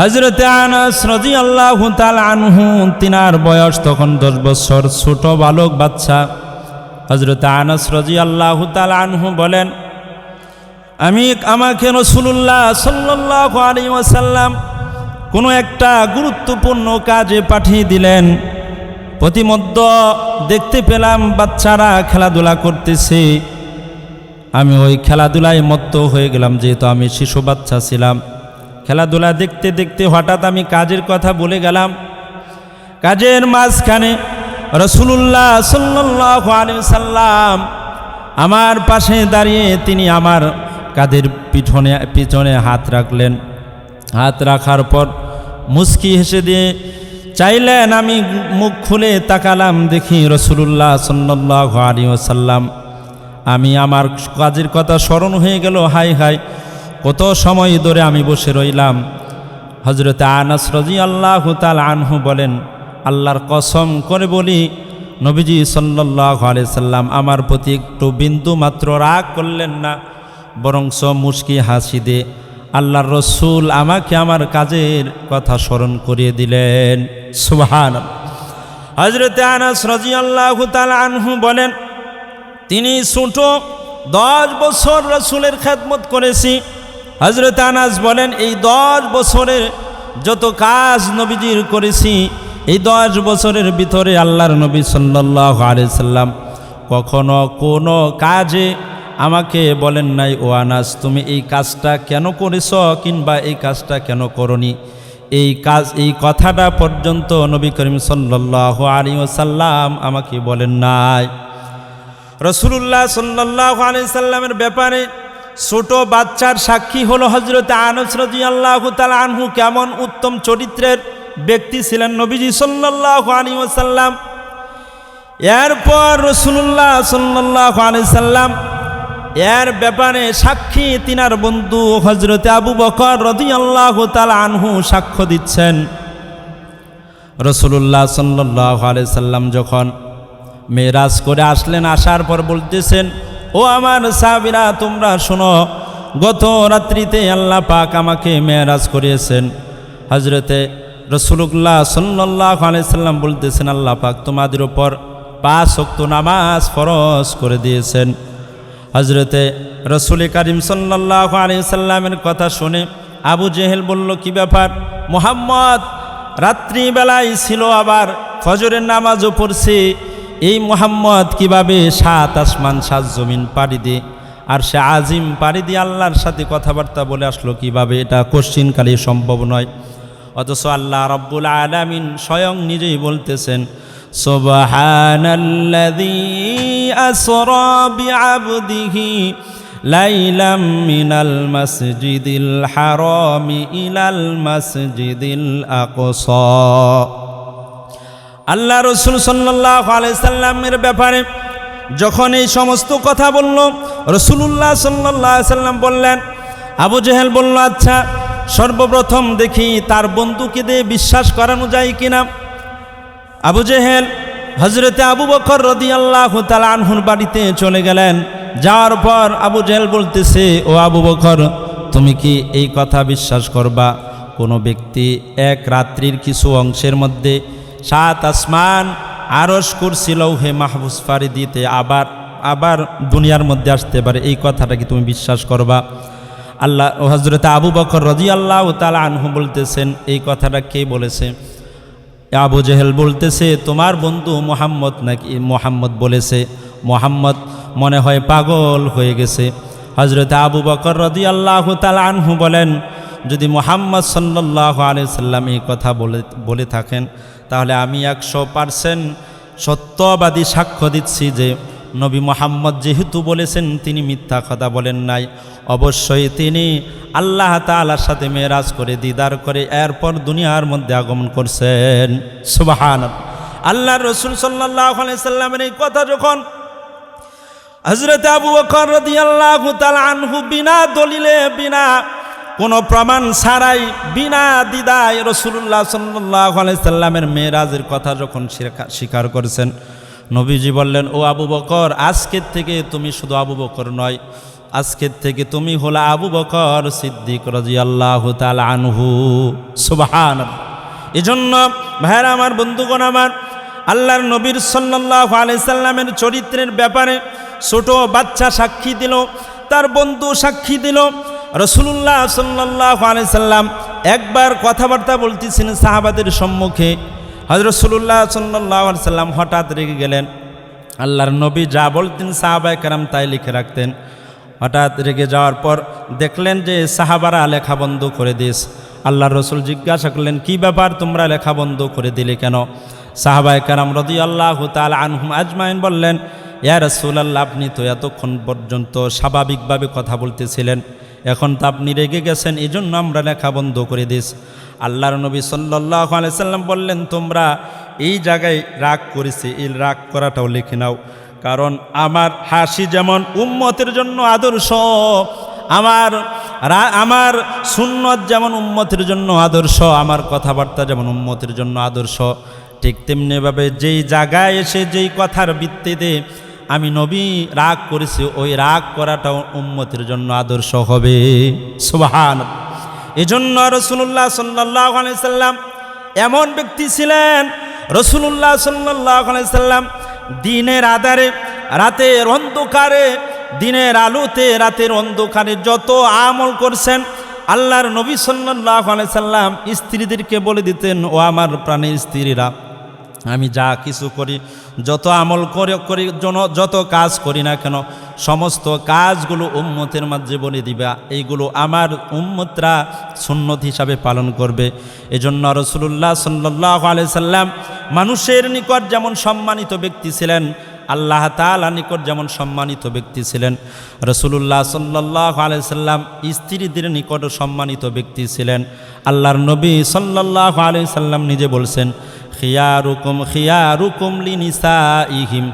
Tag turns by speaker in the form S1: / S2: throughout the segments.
S1: হজরতে আনাস রাজি আল্লাহ আনহু, তিনার বয়স তখন দশ বছর, ছোট বালক বাচ্চা। হজরতে আনাস রাজি আল্লাহ আনহু বলেন, আমি, আমাকে রসুল্লাহ সাল্লাহ আলী ওয়াসাল্লাম কোনো একটা গুরুত্বপূর্ণ কাজে পাঠিয়ে দিলেন। প্রতিমধ্য দেখতে পেলাম বাচ্চারা খেলাধুলা করতেছে। আমি ওই খেলাধুলায় মত্ত হয়ে গেলাম, যেহেতু আমি শিশু বাচ্চা ছিলাম। খেলাধুলা দেখতে দেখতে হঠাৎ আমি কাজের কথা বলে গেলাম। কাজের মাঝখানে রসুল্লাহ সাল্লাহ সাল্লাম আমার পাশে দাঁড়িয়ে তিনি আমার কাদের পিছনে পিছনে হাত রাখলেন। হাত রাখার পর মুস্কি হেসে দিয়ে চাইলেন, আমি মুখ খুলে তাকালাম দেখি রসুল্লাহ সাল্লাহ আলী সাল্লাম আমি আমার কাজের কথা স্মরণ হয়ে গেল হাই হাই কত সময় ধরে আমি বসে রইলাম। হজরতে আনাস রাজি আল্লাহ তাল আনহু বলেন, আল্লাহর কসম করে বলি, নবীজি সাল্লাহ সাল্লাম আমার প্রতি একটু বিন্দু মাত্র রাগ করলেন না, বরংস মুশকি হাসি দে। আল্লাহর রসুল আমাকে আমার কাজের কথা স্মরণ করিয়ে দিলেন। সুহান হজরতে আনাস রাজি আল্লাহ তাল আনহু বলেন, তিনি ছোট দশ বছর রসুলের খেদমত করেছি। হজরত আনাস বলেন, এই দশ বছরের যত কাজ নবীজির করেছি, এই দশ বছরের ভিতরে আল্লাহর নবী আলিয়াল্লাম কখনো কোনো কাজে আমাকে বলেন নাই, ও আনাস, তুমি এই কাজটা কেন করেছ কিংবা এই কাজটা কেন করনি? এই কাজ, এই কথাটা পর্যন্ত নবী করিম সাল্লাহ আলী সাল্লাম আমাকে বলেন নাই। রসুল্লাহ সাল্লাহ আলি সাল্লামের ব্যাপারে ছোট বাচ্চার সাক্ষী হলো হজরত আনস রাজি আল্লাহ আনহু। কেমন উত্তম চরিত্রের ব্যক্তি ছিলেন নবীজি সাল্লাহ আলী ওসাল্লাম এরপর রসুল্লাহ সাল্লাহ আলি সাল্লাম এর ব্যাপারে সাক্ষী তিনার বন্ধু হজরতে আবু বকর রদি আল্লাহ আনহু সাক্ষ্য দিচ্ছেন। রসুল্লাহ সাল্লাহ আলি সাল্লাম যখন মেয়েরাজ করে আসলেন, আসার পর বলতেছেন ও আমার সাবিরা তোমরা শোনো, গত রাত্রিতে আল্লাহ পাক আমাকে মেয়েরাজ করিয়েছেন। হজরতে রসুল্লাহ সাল্লাহ আলাইসাল্লাম বলতেছেন, আল্লাহ পাক তোমাদের ওপর পাঁচ অক্ত নামাজ ফরজ করে দিয়েছেন। হজরতে রসুল করিম সাল্লাহ আলাইসাল্লামের কথা শুনে আবু জেহেল বলল, কি ব্যাপার? মোহাম্মদ, রাত্রিবেলায় ছিল আবার ফজরের নামাজও পড়ছে এই মোহাম্মদ কীভাবে সাত আসমান, সাত জমিন পাড়ি দিয়ে? আর সে আজিম পাড়ি দিয়ে আল্লাহর সাথে কথাবার্তা বলে আসলো কীভাবে? এটা কোশ্চিনকালে সম্ভব নয়। অথচ আল্লাহ রব্বুল আলামিন স্বয়ং নিজেই বলতেছেন, সুবহানাল্লাযী লাইলাম ইলাল আল্লাহ রসুল সাল্লাহ আলাইসাল্লামের ব্যাপারে যখন এই সমস্ত কথা বলল রসুল্লাহ সাল্লাহ সাল্লাম বললেন, আবু জেহেল বলল আচ্ছা সর্বপ্রথম দেখি তার বন্ধুকে দিয়ে বিশ্বাস করানো যায় কিনা। আবু জেহেল হজরতে আবু বকর রদি আল্লাহ আনহুর বাড়িতে চলে গেলেন। যাওয়ার পর আবু জেহেল বলতেছে, ও আবু বকর, তুমি কি এই কথা বিশ্বাস করবা? কোনো ব্যক্তি এক রাত্রির কিছু অংশের মধ্যে সাত আসমান আরস করছিল হে মাহবুস ফারি দিতে আবার আবার দুনিয়ার মধ্যে আসতে পারে। এই কথাটা কি তুমি বিশ্বাস করবা? আল্লাহ হজরত আবু বকর রাজি আল্লাহ তালা আনহু বলতেছেন, এই কথাটা কে বলেছে? আবু জেহেল বলতেছে, তোমার বন্ধু মোহাম্মদ নাকি, মোহাম্মদ বলেছে, মোহাম্মদ মনে হয় পাগল হয়ে গেছে। হজরত আবু বকর রদি আল্লাহ তালা আনহু বলেন, যদি মোহাম্মদ সাল্লাহ আলি সাল্লাম এই কথা বলে বলে থাকেন তাহলে আমি একশো পারসেন্ট সত্যবাদী সাক্ষ্য দিচ্ছি যে নবী মোহাম্মদ যেহেতু বলেছেন, তিনি মিথ্যা কথা বলেন নাই। অবশ্যই তিনি আল্লাহ তালার সাথে মেয়েরাজ করে, দিদার করে এরপর দুনিয়ার মধ্যে আগমন করছেন। সুবাহান আল্লাহ রসুল সাল্লাহ সাল্লামের এই কথা যখন হজরত আবু বকর রাদিয়াল্লাহু তাআলা আনহু বিনা দলিলে, বিনা কোনো প্রমাণ ছাড়াই বিনা দিদায় রসুল্লাহ সাল্লাহ সাল্লামের মেয়েরাজের কথা যখন স্বীকার- স্বীকার করেছেন, নবীজি বললেন, ও আবু বকর, আজকের থেকে তুমি শুধু আবু বকর নয়, আজকের থেকে তুমি হলো আবু বকর সিদ্দিক রাজি আল্লাহ আনহু। সুবাহান এজন্য ভাইরা আমার, বন্ধুগণ আমার, আল্লাহর নবীর সাল্লাহ আলাইসাল্লামের চরিত্রের ব্যাপারে ছোট বাচ্চা সাক্ষী দিল, তার বন্ধু সাক্ষী দিল রসুল্লাহ সাল্লাহ আলাইসাল্লাম একবার কথাবার্তা বলতেছিলেন সাহাবাদের সম্মুখে। হজরত রসুল্লাহ সাল্লাহ সাল্লাম হঠাৎ রেগে গেলেন। আল্লাহর নবী যা বলতেন সাহাবায় কারাম তাই লিখে রাখতেন। হঠাৎ রেগে যাওয়ার পর দেখলেন যে সাহাবারা লেখা বন্ধ করে দিস আল্লাহ রসুল জিজ্ঞাসা করলেন, কি ব্যাপার তোমরা লেখা বন্ধ করে দিলে কেন? সাহাবায় কারাম রদি আল্লাহ তাল আনহুম আজমাইন বললেন, ইয়া রসুল আল্লাহ আপনি তো এতক্ষণ পর্যন্ত স্বাভাবিকভাবে কথা বলতেছিলেন। এখন তো আপনি রেগে গেছেন এই জন্য আমরা লেখা বন্ধ করে দিস। আল্লাহর নবী সাল্লাহ আলাইসাল্লাম বললেন, তোমরা এই জায়গায় রাগ করেছে, এই রাগ করাটাও লিখে নাও। কারণ আমার হাসি যেমন উম্মতের জন্য আদর্শ, আমার আমার সুন্নত যেমন উম্মতের জন্য আদর্শ, আমার কথাবার্তা যেমন উম্মতের জন্য আদর্শ, ঠিক তেমনিভাবে যেই জায়গায় এসে যেই কথার ভিত্তিতে আমি নবী রাগ করেছি, ওই রাগ করাটাও উম্মতের জন্য আদর্শ হবে। সুবাহান এজন্য রসুল্লাহ সাল্লাহ সাল্লাম এমন ব্যক্তি ছিলেন রসুল্লাহ সাল্লাহ সাল্লাম দিনের আধারে, রাতের অন্ধকারে, দিনের আলোতে, রাতের অন্ধকারে যত আমল করছেন, আল্লাহর নবী সাল্লাহ সাল্লাম স্ত্রীদেরকে বলে দিতেন, ও আমার প্রাণের স্ত্রীরা, আমি যা কিছু করি যত আমল করে, করি, জন- যত কাজ করি না কেন, সমস্ত কাজগুলো উম্মতের মাঝে বলে দিবা। এইগুলো আমার উম্মতরা সুন্নত হিসাবে পালন করবে। এজন্য রসুল্লাহ সাল্লাহ আলাইসাল্লাম মানুষের নিকট যেমন সম্মানিত ব্যক্তি ছিলেন, আল্লাহ তালা নিকট যেমন সম্মানিত ব্যক্তি ছিলেন রসুল্লাহ সাল্লাহ আলাইসাল্লাম স্ত্রীদের নিকট সম্মানিত ব্যক্তি ছিলেন। আল্লাহর নবী সাল্লাহ আলাইসাল্লাম নিজে বলছেন খিয়ারুকুম খিয়ারুকুম লিনিসা ইহিম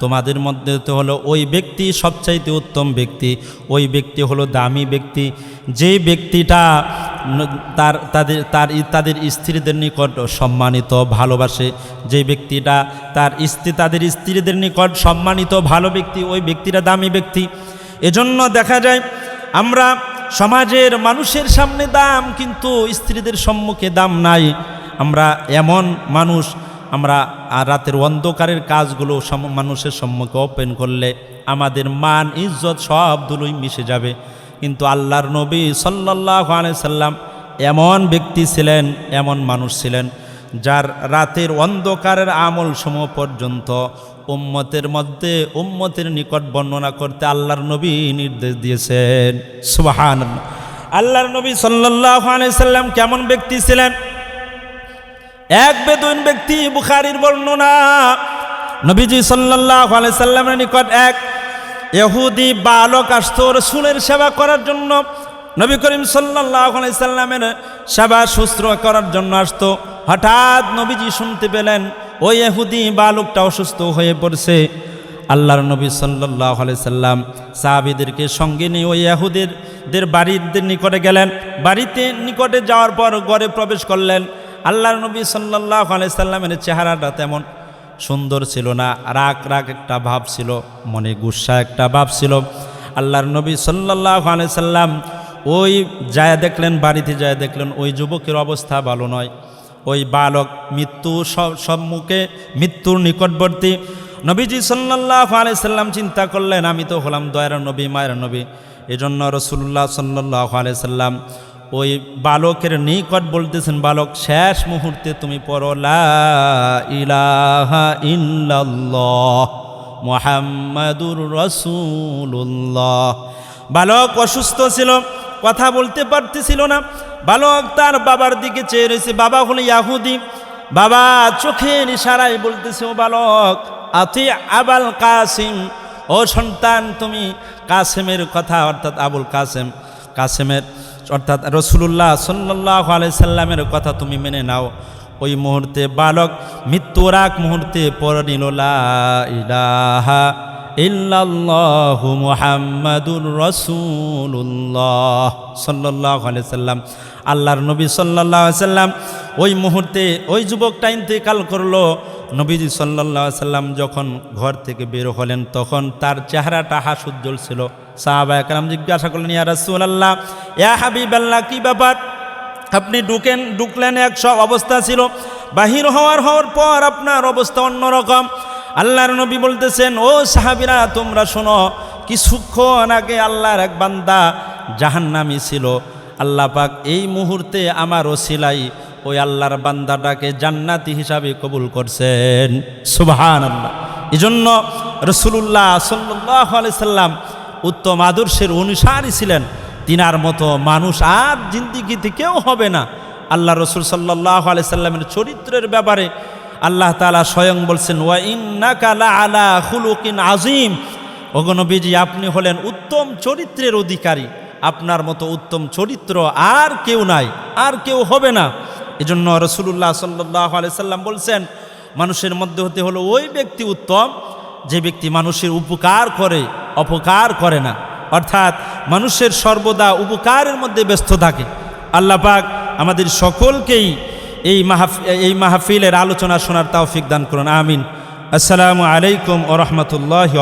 S1: তোমাদের মধ্যে তো হলো ওই ব্যক্তি সবচাইতে উত্তম ব্যক্তি, ওই ব্যক্তি হলো দামি ব্যক্তি। যেই ব্যক্তিটা তার, তাদের তার, তাদের স্ত্রীদের নিকট সম্মানিত, ভালোবাসে যে ব্যক্তিটা তার স্ত্রী, তাদের স্ত্রীদের নিকট সম্মানিত, ভালো ব্যক্তি, ওই ব্যক্তিটা দামি ব্যক্তি। এজন্য দেখা যায় আমরা সমাজের মানুষের সামনে দাম, কিন্তু স্ত্রীদের সম্মুখে দাম নাই। আমরা এমন মানুষ, আমরা রাতের অন্ধকারের কাজগুলো সম- মানুষের সম্মুখে ওপেন করলে আমাদের মান, ইজ্জত সবগুলোই মিশে যাবে। কিন্তু আল্লাহর নবী সাল্লাহ সাল্লাম এমন ব্যক্তি ছিলেন, এমন মানুষ ছিলেন, যার রাতের অন্ধকারের আমল সমূহ পর্যন্ত উম্মতের মধ্যে, উম্মতের নিকট বর্ণনা করতে আল্লাহর নবী নির্দেশ দিয়েছেন। সুবাহান আল্লাহর নবী সাল্লাহ সাল্লাম কেমন ব্যক্তি ছিলেন? এক বেদুইন ব্যক্তি বুখারির বর্ণনা। নবীজি সাল্লাহ নিকট এক এহুদি বালক আসতো, রসুলের সেবা করার জন্য। নবী করিম সাল্লাহ সাল্লামের সেবা শুশ্রূষা করার জন্য আসতো। হঠাৎ নবীজি শুনতে পেলেন, ওই এহুদি বালকটা অসুস্থ হয়ে পড়ছে। আল্লাহর নবী সাল্লাহ সাল্লাম সাহাবিদেরকে সঙ্গে নিয়ে ওই এহুদের দের নিকটে গেলেন। বাড়িতে নিকটে যাওয়ার পর ঘরে প্রবেশ করলেন। আল্লাহর নবী সাল্লাহ সাল্লামের চেহারাটা তেমন সুন্দর ছিল না। রাগ রাগ একটা ভাব ছিল, মনে গুসা একটা ভাব ছিল। আল্লাহর নবী সাল্লাহ সাল্লাম ওই যায় দেখলেন, বাড়িতে যায় দেখলেন, ওই যুবকের অবস্থা ভালো নয়। ওই বালক মৃত্যু স- সম্মুখে মৃত্যুর নিকটবর্তী। নবীজি সাল্লাহ আলাইসাল্লাম চিন্তা করলেন, আমি তো হলাম দয়ার নবী, মায়ের নবী। এজন্য রসুল্লাহ সাল্লাহ আলাইসাল্লাম ওই বালকের নিকট বলতেছেন, বালক, শেষ মুহূর্তে তুমি পড়ো ইলাহা ইল্লাল্লাহ মোহাম্মদুর রসুল্লাহ বালক অসুস্থ ছিল, কথা বলতে পারতেছিল না। বালক তার বাবার দিকে চেয়ে রয়েছে, বাবা হলো ইয়াহুদি। বাবা চোখের ইশারায় বলতেছে, ও বালক, আতি আবাল কাসিম, ও সন্তান, তুমি কাসেমের কথা, অর্থাৎ আবুল কাসেম, কাসেমের অর্থাৎ রসুল্লাহ সাল্লাহ আলাইসাল্লামের কথা তুমি মেনে নাও। ওই মুহূর্তে বালক মৃত্যুর আগ মুহূর্তে পর নিল, লা ইলাহা ইল্লাল্লাহু মুহাম্মাদুর রাসূলুল্লাহ সাল্লাল্লাহু সাল্লাম। আল্লাহর নবী আলাইহি সাল্লাম ওই মুহূর্তে ওই যুবকটা ইন্তেকাল করল। নবীজি আলাইহি সাল্লাম যখন ঘর থেকে বের হলেন, তখন তার চেহারাটা হাস উজ্জ্বল ছিল। সাহাবা একরাম জিজ্ঞাসা করলেন, ইয়া রাসুল আল্লাহ ইয়া হাবিব আল্লাহ কী ব্যাপার? আপনি ঢুকেন, ঢুকলেন, এক সব অবস্থা ছিল। বাহির হওয়ার হওয়ার পর আপনার অবস্থা অন্যরকম। আল্লাহর নবী বলতেছেন, ও সাহাবিরা, তোমরা শোনো কি কিছুক্ষণ আগে আল্লাহর এক বান্দা জাহান্নামি ছিল। আল্লাহ পাক এই মুহূর্তে আমার ওসিলাই ওই আল্লাহর বান্দাটাকে জান্নাতি হিসাবে কবুল করছেন। সুবহান আল্লাহ এই জন্য রসুল্লাহ সাল্লাহ সাল্লাম উত্তম আদর্শের অনুসারী ছিলেন। তিনার মতো মানুষ আর জিন্দিগিতে কেউ হবে না। আল্লাহ রসুল সাল্লাহ আলি সাল্লামের চরিত্রের ব্যাপারে আল্লাহ তালা স্বয়ং বলছেন, ওয়া ইন্নাকালা আলা হুলুকিন আজিম ওগনবীজি আপনি হলেন উত্তম চরিত্রের অধিকারী। আপনার মতো উত্তম চরিত্র আর কেউ নাই, আর কেউ হবে না। এজন্য রসুল্লাহ সাল্লাহ আলি সাল্লাম বলছেন, মানুষের মধ্যে হতে হলো ওই ব্যক্তি উত্তম যে ব্যক্তি মানুষের উপকার করে, অপকার করে না। অর্থাৎ মানুষের সর্বদা উপকারের মধ্যে ব্যস্ত থাকে। আল্লাহ পাক আমাদের সকলকেই এই মাহফ, এই মাহফিলের আলোচনা শোনার তাওফিক দান করুন। আমিন। আসসালামু আলাইকুম ও রহমতুল্লাহ